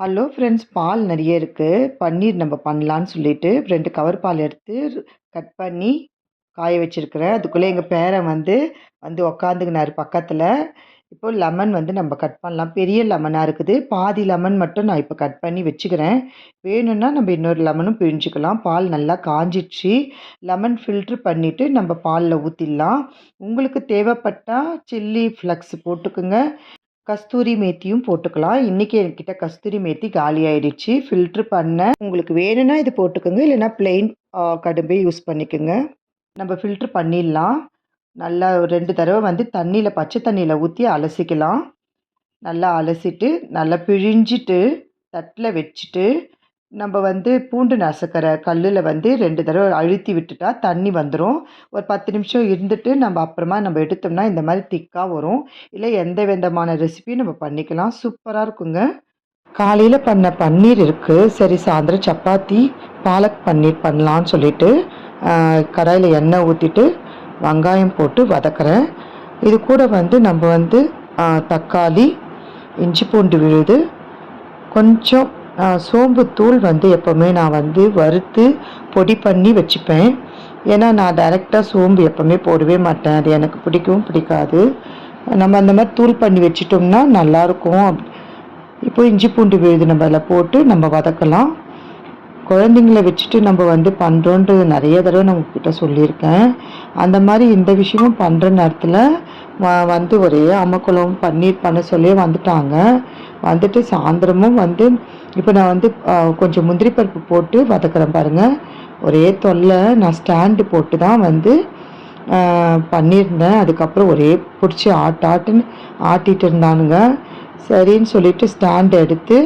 Hello friends பால் நிறைய இருக்குது பன்னீர் நம்ம பண்ணலான்னு சொல்லிட்டு ரெண்டு கவர் பால் எடுத்து கட் பண்ணி காய வச்சுருக்கிறேன். அதுக்குள்ளே எங்கள் பேரன் வந்து வந்து உக்காந்துக்கினார் பக்கத்தில். இப்போ லெமன் வந்து நம்ம கட் பண்ணலாம். பெரிய லெமனாக இருக்குது. பாதி லெமன் மட்டும் நான் இப்போ கட் பண்ணி வச்சுக்கிறேன். வேணும்னா நம்ம இன்னொரு லெமனும் பிழிஞ்சிக்கலாம். பால் நல்லா காஞ்சிடுச்சு. லெமன் ஃபில்ட்ரு பண்ணிவிட்டு நம்ம பாலில் ஊற்றிடலாம் உங்களுக்கு தேவைப்பட்டால் சில்லி ஃப்ளக்ஸ் போட்டுக்குங்க. கஸ்தூரி மேத்தியும் போட்டுக்கலாம். இன்றைக்கி என்கிட்ட கஸ்தூரி மேத்தி காலி ஆயிடுச்சு. ஃபில்ட்ரு பண்ண உங்களுக்கு வேணும்னா இது போட்டுக்கோங்க. இல்லைன்னா பிளெயின் கடும்பே யூஸ் பண்ணிக்கோங்க. நம்ம ஃபில்ட்ரு பண்ணிடலாம். நல்லா ரெண்டு தடவை வந்து தண்ணியில் பச்சை தண்ணியில் ஊற்றி அலசிக்கலாம். நல்லா அலசிட்டு நல்லா பிழிஞ்சிட்டு தட்டில் வச்சுட்டு நம்ம வந்து பூண்டு நசுக்கிற கல்லில் வந்து ரெண்டு தடவை அழுத்தி விட்டுட்டா தண்ணி வந்துடும் ஒரு பத்து நிமிஷம் இருந்துட்டு நம்ம அப்புறமா நம்ம எடுத்தோம்னா இந்த மாதிரி திக்காக வரும். இல்லை எந்த விதமான ரெசிபியும் நம்ம பண்ணிக்கலாம். சூப்பராக இருக்குங்க. காலையில் பண்ண பன்னீர் இருக்குது சரி சாயந்தரம் சப்பாத்தி பாலக் பன்னீர் பண்ணலான்னு சொல்லிட்டு கடாயில் எண்ணெய் ஊற்றிட்டு வெங்காயம் போட்டு வதக்குறேன். இது கூட வந்து நம்ம வந்து தக்காளி இஞ்சி பூண்டு விழுது கொஞ்சம் சோம்பு தூள் வந்து எப்போவுமே நான் வந்து வறுத்து பொடி பண்ணி வச்சுப்பேன். ஏன்னா நான் டைரெக்டாக சோம்பு எப்போவுமே போடவே மாட்டேன். அது எனக்கு பிடிக்கவும் பிடிக்காது. நம்ம அந்த மாதிரி தூள் பண்ணி வச்சிட்டோம்னா நல்லாயிருக்கும். இப்போ இஞ்சி பூண்டு விழுது நம்ம அதில் போட்டு நம்ம வதக்கலாம். குழந்தைங்கள வச்சுட்டு நம்ம வந்து பண்ணுறோன்றது நிறைய தடவை நம்ம கிட்ட சொல்லியிருக்கேன். அந்த மாதிரி இந்த விஷயமும் பண்ணுற நேரத்தில் வந்து ஒரே அம்மக்குளம் பன்னீர் பண்ண சொல்லி வந்துட்டாங்க. வந்துட்டு சாயந்தரமும் வந்து இப்போ நான் வந்து கொஞ்சம் முந்திரி பருப்பு போட்டு வதக்குறேன் பாருங்கள் ஒரே தொல்லை நான் ஸ்டாண்டு போட்டு தான் வந்து பண்ணியிருந்தேன். அதுக்கப்புறம் ஒரே பிடிச்சி ஆட்டு ஆட்டுன்னு ஆட்டிகிட்டு இருந்தானுங்க. சரின்னு சொல்லிட்டு ஸ்டாண்டு எடுத்து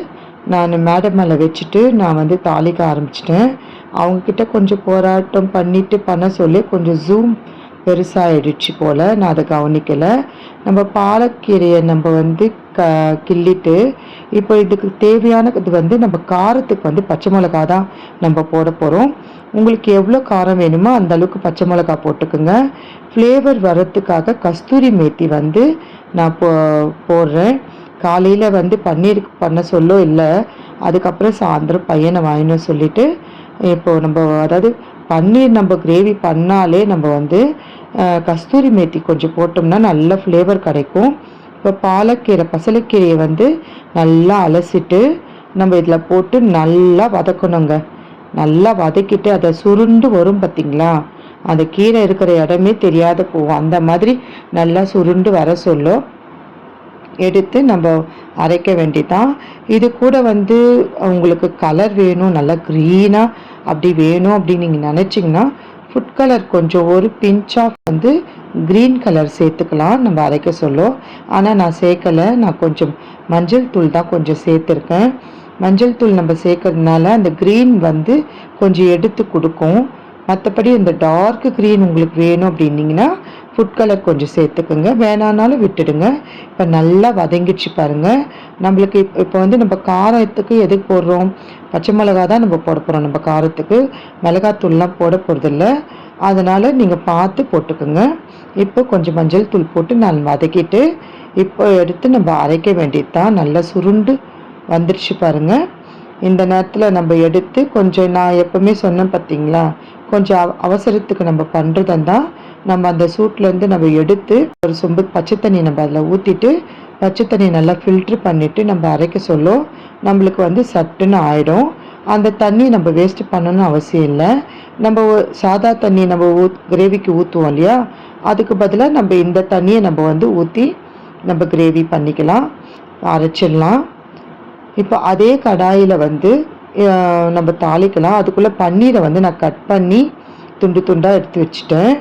நான் மேடம் மேலே வச்சுட்டு நான் வந்து தாளிக்க ஆரம்பிச்சிட்டேன். அவங்கக்கிட்ட கொஞ்சம் போராட்டம் பண்ணிவிட்டு பண்ண சொல்லி கொஞ்சம் ஜூம் பெருசாகிடுச்சு போல். நான் அதை கவனிக்கலை. நம்ம பாலக்கீரையை நம்ம வந்து க கிள்ளிட்டு இப்போ இதுக்கு தேவையான இது வந்து நம்ம காரத்துக்கு வந்து பச்சை மிளகா தான் நம்ம போட போகிறோம் உங்களுக்கு எவ்வளோ காரம் வேணுமோ அந்த அளவுக்கு பச்சை மிளகா போட்டுக்குங்க. ஃப்ளேவர் வரத்துக்காக கஸ்தூரி மேத்தி வந்து நான் போ போடுறேன். காலையில் வந்து பன்னீர் பண்ண சொல்லோ இல்லை அதுக்கப்புறம் சாயந்தரம் பையனை வாங்கினோம் சொல்லிவிட்டு இப்போது நம்ம அதாவது பன்னீர் நம்ம கிரேவி பண்ணாலே நம்ம வந்து கஸ்தூரி மேத்தி கொஞ்சம் போட்டோம்னா நல்ல ஃப்ளேவர் கிடைக்கும். இப்போ பாலக்கீரை பசலைக்கீரையை வந்து நல்லா அலசிட்டு நம்ம இதில் போட்டு நல்லா வதக்கணுங்க. நல்லா வதக்கிட்டு அதை சுருண்டு வரும் பார்த்திங்களா? அந்த கீரை இருக்கிற இடமே தெரியாத போகும் அந்த மாதிரி நல்லா சுருண்டு வர சொல்லும். எடுத்து நம்ம அரைக்க வேண்டிதான் இது கூட வந்து உங்களுக்கு கலர் வேணும் நல்லா க்ரீனாக அப்படி வேணும் அப்படின்னு நீங்கள் நினச்சிங்கன்னா ஃபுட் கலர் கொஞ்சம் ஒரு பிஞ்ச் ஆஃப் வந்து க்ரீன் கலர் சேர்த்துக்கலாம் நம்ம அரைக்க சொல்லும் ஆனால் நான் சேர்க்கலை. நான் கொஞ்சம் மஞ்சள் தூள் தான் கொஞ்சம் சேர்த்துருக்கேன். மஞ்சள் தூள் நம்ம சேர்க்கறதுனால அந்த க்ரீன் வந்து கொஞ்சம் எடுத்து கொடுக்கும். மற்றபடி இந்த டார்க் க்ரீன் உங்களுக்கு வேணும் அப்படின்னிங்கன்னா ஃபுட் கலர் கொஞ்சம் சேர்த்துக்குங்க. வேணானாலும் விட்டுடுங்க. இப்போ நல்லா வதங்கிடுச்சு பாருங்கள் நம்மளுக்கு இப்போ வந்து நம்ம காரத்துக்கு எது போடுறோம்? பச்சை மிளகா தான் நம்ம போட போகிறோம் நம்ம காரத்துக்கு. மிளகாத்தூள்லாம் போட போகிறதில்ல அதனால் நீங்கள் பார்த்து போட்டுக்கோங்க. இப்போ கொஞ்சம் மஞ்சள் தூள் போட்டு நான் வதக்கிட்டு இப்போ எடுத்து நம்ம அரைக்க வேண்டியது தான் நல்லா சுருண்டு வந்துடுச்சு பாருங்கள் இந்த நேரத்தில் நம்ம எடுத்து கொஞ்சம் நான் எப்போவுமே சொன்னேன் பார்த்தீங்களா கொஞ்சம் அவசரத்துக்கு நம்ம பண்ணுறதா நம்ம அந்த சூட்லேருந்து நம்ம எடுத்து ஒரு சொம்பு பச்சை தண்ணி நம்ம அதில் ஊற்றிட்டு பச்சை தண்ணி நல்லா ஃபில்ட்ரு பண்ணிவிட்டு நம்ம அரைக்க சொல்லும். நம்மளுக்கு வந்து சட்டுன்னு ஆகிடும் அந்த தண்ணி நம்ம வேஸ்ட்டு பண்ணணும்னு அவசியம் இல்லை. நம்ம சாதா தண்ணி நம்ம ஊ கிரேவிக்கு ஊற்றுவோம் இல்லையா? அதுக்கு பதிலாக நம்ம இந்த தண்ணியை நம்ம வந்து ஊற்றி நம்ம கிரேவி பண்ணிக்கலாம். அரைச்சிடலாம். இப்போ அதே கடாயில் வந்து நம்ம தாளிக்கலாம். அதுக்குள்ளே பன்னீரை வந்து நான் கட் பண்ணி துண்டு துண்டாக எடுத்து வச்சுட்டேன்.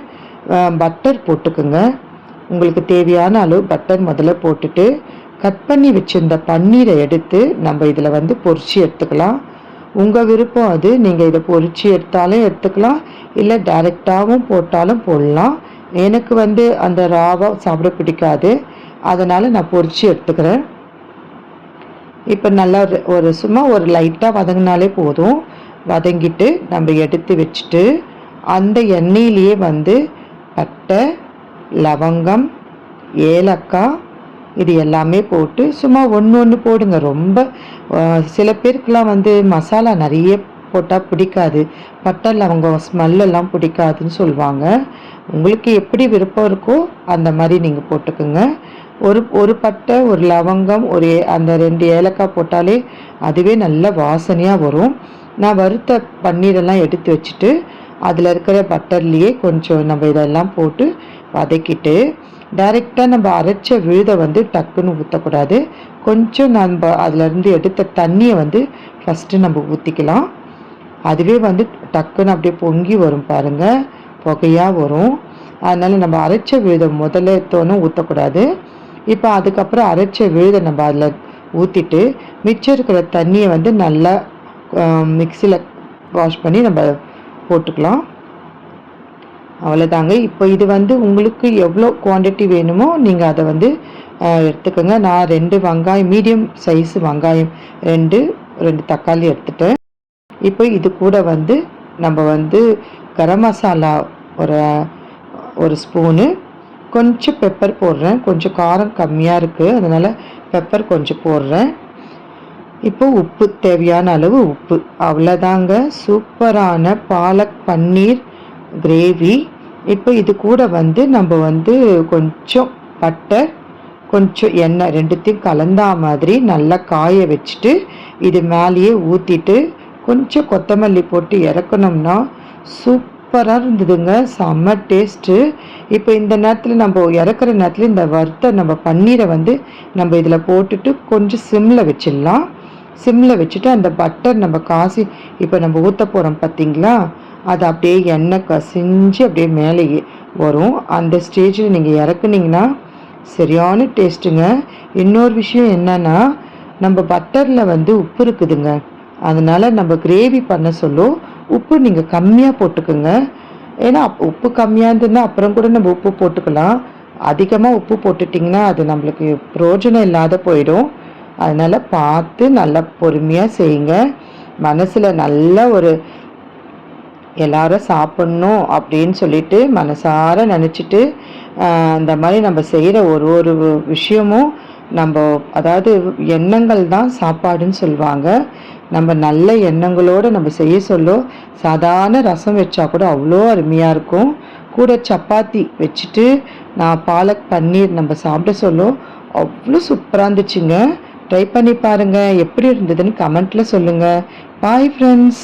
பட்டர் போட்டுக்கோங்க. உங்களுக்கு தேவையான அளவு பட்டர் முதல்ல போட்டுட்டு கட் பண்ணி வச்சுருந்த பன்னீரை எடுத்து நம்ம இதில் வந்து பொறிச்சு எடுத்துக்கலாம். உங்கள் விருப்பம் அது. நீங்கள் இதை பொறிச்சு எடுத்தாலும் எடுத்துக்கலாம். இல்லை டைரெக்டாகவும் போட்டாலும் போடலாம். எனக்கு வந்து அந்த ராவாக சாப்பிட பிடிக்காது. அதனால் நான் பொறிச்சு எடுத்துக்கிறேன். இப்போ நல்லா ஒரு சும்மா ஒரு லைட்டாக வதங்கினாலே போதும். வதங்கிட்டு நம்ம எடுத்து வச்சுட்டு அந்த எண்ணெயிலேயே வந்து பட்டை லவங்கம் ஏலக்காய் இது எல்லாமே போட்டு சும்மா ஒன்று ஒன்று போடுங்க. ரொம்ப சில பேருக்குலாம் வந்து மசாலா நிறைய போட்டால் பிடிக்காது. பட்டை லவங்கம் ஸ்மெல்லெல்லாம் பிடிக்காதுன்னு சொல்லுவாங்க. உங்களுக்கு எப்படி விருப்பம் இருக்கோ அந்த மாதிரி நீங்கள் போட்டுக்கோங்க. ஒரு ஒரு பட்டை ஒரு லவங்கம் ஒரு அந்த ரெண்டு ஏலக்காய் போட்டாலே அதுவே நல்ல வாசனையாக வரும். நான் வறுத்த பன்னீரெல்லாம் எடுத்து வச்சுட்டு அதில் இருக்கிற பட்டர்லேயே கொஞ்சம் நம்ம இதெல்லாம் போட்டு வதக்கிட்டு டைரெக்டாக நம்ம அரைச்ச விழுதை வந்து டக்குன்னு ஊற்றக்கூடாது கொஞ்சம் நம்ம அதிலேருந்து எடுத்த தண்ணியை வந்து ஃபஸ்ட்டு நம்ம ஊற்றிக்கலாம் அதுவே வந்து டக்குன்னு அப்படியே பொங்கி வரும் பாருங்கள் புகையாக வரும். அதனால் நம்ம அரைச்ச விழுதை முதல்ல தோணும் ஊற்றக்கூடாது இப்போ அதுக்கப்புறம் அரைச்ச விழுதை நம்ம அதில் ஊற்றிட்டு மிச்சம் இருக்கிற தண்ணியை வந்து நல்லா மிக்சியில் வாஷ் பண்ணி நம்ம போட்டுக்கலாம். அவ்வளோதாங்க இப்போ இது வந்து உங்களுக்கு எவ்வளோ குவாண்டிட்டி வேணுமோ நீங்கள் அதை வந்து எடுத்துக்கோங்க. நான் ரெண்டு வெங்காயம் மீடியம் சைஸ் வெங்காயம் ரெண்டு ரெண்டு தக்காளி எடுத்துட்டேன். இப்போ இது கூட வந்து நம்ம வந்து கரம் மசாலா ஒரு ஒரு ஸ்பூனு கொஞ்சம் பெப்பர் போடுறேன். கொஞ்சம் காரம் கம்மியாக இருக்குது அதனால் பெப்பர் கொஞ்சம் போடுறேன். இப்போ உப்பு தேவையான அளவு உப்பு. அவ்வளோதாங்க சூப்பரான பாலக் பன்னீர் கிரேவி. இப்போ இது கூட வந்து நம்ம வந்து கொஞ்சம் பட்டர் கொஞ்சம் எண்ணெய் ரெண்டுத்தையும் கலந்தா மாதிரி நல்லா காய வச்சுட்டு இது மேலேயே ஊற்றிட்டு கொஞ்சம் கொத்தமல்லி போட்டு இறக்கணும்னா சூப்பராக இருந்ததுங்க. செம்ம டேஸ்ட்டு இப்போ இந்த நேரத்தில் நம்ம இறக்குற நேரத்தில் இந்த வறுத்த நம்ம பன்னீரை வந்து நம்ம இதில் போட்டுட்டு கொஞ்சம் சிம்மில் வச்சிடலாம். சிம்மில் வச்சுட்டு அந்த பட்டர் நம்ம காசி இப்போ நம்ம ஊற்ற போகிறோம் பார்த்தீங்களா அது அப்படியே எண்ணெய் கசிஞ்சு அப்படியே மேலே வரும். அந்த ஸ்டேஜில் நீங்கள் இறக்குனீங்கன்னா சரியான டேஸ்ட்டுங்க இன்னொரு விஷயம் என்னென்னா நம்ம பட்டரில் வந்து உப்பு இருக்குதுங்க. அதனால் நம்ம கிரேவி பண்ண சொல்லும். உப்பு நீங்கள் கம்மியாக போட்டுக்கோங்க. ஏன்னா உப்பு கம்மியாக இருந்ததுன்னா அப்புறம் கூட நம்ம உப்பு போட்டுக்கலாம். அதிகமாக உப்பு போட்டுட்டிங்கன்னா அது நம்மளுக்கு பிரோஜனம் இல்லாத போயிடும். அதனால் பார்த்து நல்லா பொறுமையாக செய்யுங்க. மனசில் நல்ல ஒரு எல்லாரும் சாப்பிட்ணும் அப்படின்னு சொல்லிட்டு மனசார நினச்சிட்டு இந்த மாதிரி நம்ம செய்கிற ஒரு ஒரு விஷயமும் நம்ம அதாவது எண்ணங்கள் தான் சாப்பாடுன்னு சொல்லுவாங்க நம்ம நல்ல எண்ணங்களோடு நம்ம செய்ய சொல்ல சாதாரண ரசம் வச்சா கூட அவ்வளோ அருமையாக இருக்கும். கூட சப்பாத்தி வச்சுட்டு நான் பாலக் பன்னீர் நம்ம சாப்பிட சொல்ல அவ்வளோ சூப்பராக இருந்துச்சுங்க. ட்ரை பண்ணி பாருங்கள் எப்படி இருந்ததுன்னு கமெண்ட்டில் சொல்லுங்கள் பாய் ஃப்ரெண்ட்ஸ்